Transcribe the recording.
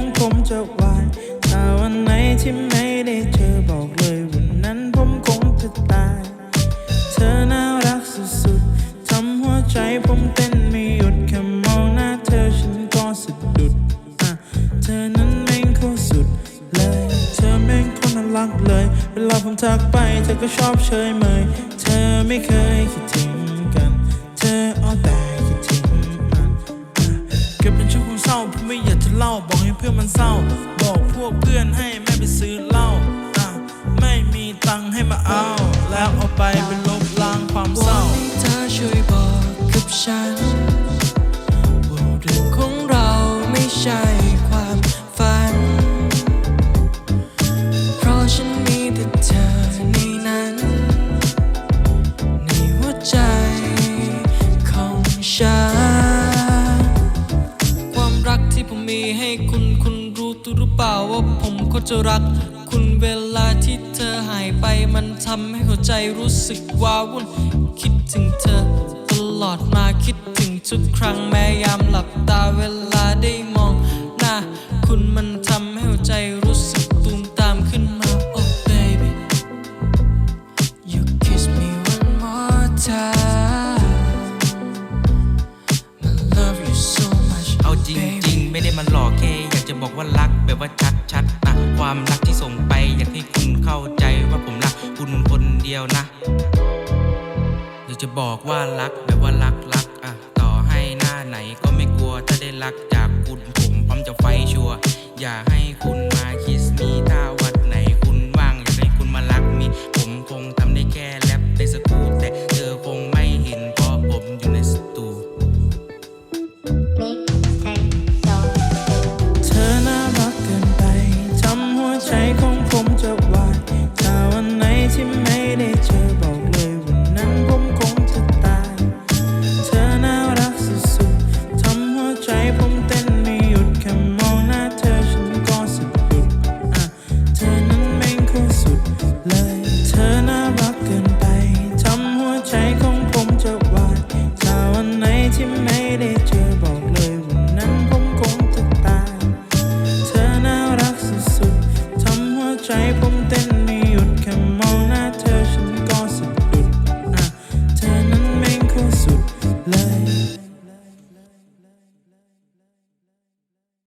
งผมจะวายถ้าวันไหนที่ไม่ได้เธอบอกเลยวันนั้นผมคงจะตาย เธอน่ารักสุดๆทำหัวใจผมเต้นไม่หยุดแค่มองหน้าเธอฉันก็สะดุดเธอนั้นแม่งโคตรสุดเลย เธอแม่งคนน่ารักเลย เวลาผมทักไปเธอก็ชอบเฉยเมย เธอไม่เคยคิดถึง ล่า บอกให้เพื่อนมันเศร้า บอกพวกเพื่อนให้แม่ไปซื้อเหล้าอะไม่มีตังค์ให้มาเอา แล้วเอาไป ที่ผมมีให้คุณคุณรู้ตัวหรือเปล่าว่าผมก็จะรัก คุณเวลาที่เธอหายไปมันทำให้หัวใจรู้สึกว้าวุ่น คิดถึงเธอ ตลอดมาคิดถึงทุกครั้งแม้ยามหลับตาเวลาได้มองหน้าคุณมันทำให้หัวใจรู้สึกตูมตามขึ้นมา Oh baby you kiss me one more time I love you so much เอาจริงๆ ไม่ได้มาหลอกแค่อยากจะบอกว่ารักแบบว่าชัดๆนะความรักที่ส่งไปอยากให้คุณเข้าใจว่าผมรักคุณคนเดียวนะอยากจะบอกว่ารักแบบว่ารักรักอะต่อให้หน้าไหนก็ไม่กลัวถ้าได้รักจากคุณผมพร้อมจะไฟชัวอย่าให้คุณมาคิสมีถ้าวัดไหนคุณว่างอยากให้คุณมารักมีผมคงทำได้แค่แรปได้สกูแต่ 吹风